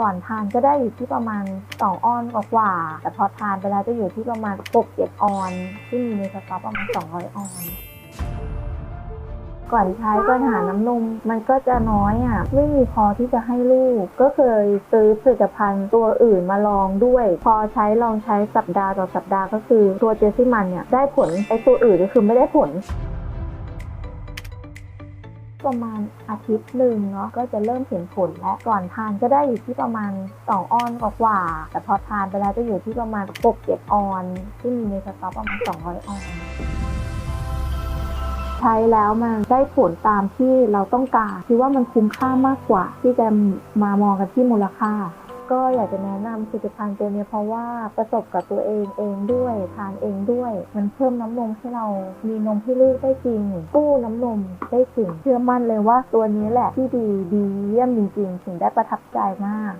ก่อนทานก็ได้อยู่ที่ประมาณ 2 ออนกว่าๆแต่พอทานไปแล้วจะอยู่ที่ประมาณ 6-7 ออนที่มีในสต็อกประมาณ 200 ออน ก่อนใช้ปัญหาน้ำนม มันก็จะน้อยอะ ไม่มีพอที่จะให้ลูก ก็เคยซื้อผลิตภัณฑ์ตัวอื่นมาลองด้วย พอใช้ลองใช้สัปดาห์ต่อสัปดาห์ก็คือตัวเจสซี่มันเนี่ยได้ผลไอตัวอื่นก็คือไม่ได้ผล ประมาณอาทิตย์หนึ่งเนาะก็จะเริ่มเห็นผลและก่อนทานก็ได้อยู่ที่ประมาณ 2ออนกว่าๆแต่พอทานไปแล้วจะอยู่ที่ประมาณ6-7ออนที่มีในสต็อกประมาณ 200 ออนใช้แล้วมันได้ผลตามที่เราต้องการคิดว่ามันคุ้มค่ามากกว่า ที่จะมามองกันที่มูลค่า ก็อยากจะแนะนำผลิตภัณฑ์ตัวนี้เพราะว่าประสบกับตัวเองเองด้วยทานเองด้วย มันเพิ่มน้ำนมให้เรามีนมให้ลูกได้จริงกู้น้ำนมได้จริงเชื่อมั่นเลยว่าตัวนี้แหละที่ดีดีเยี่ยมจริงๆถึงได้ประทับใจมาก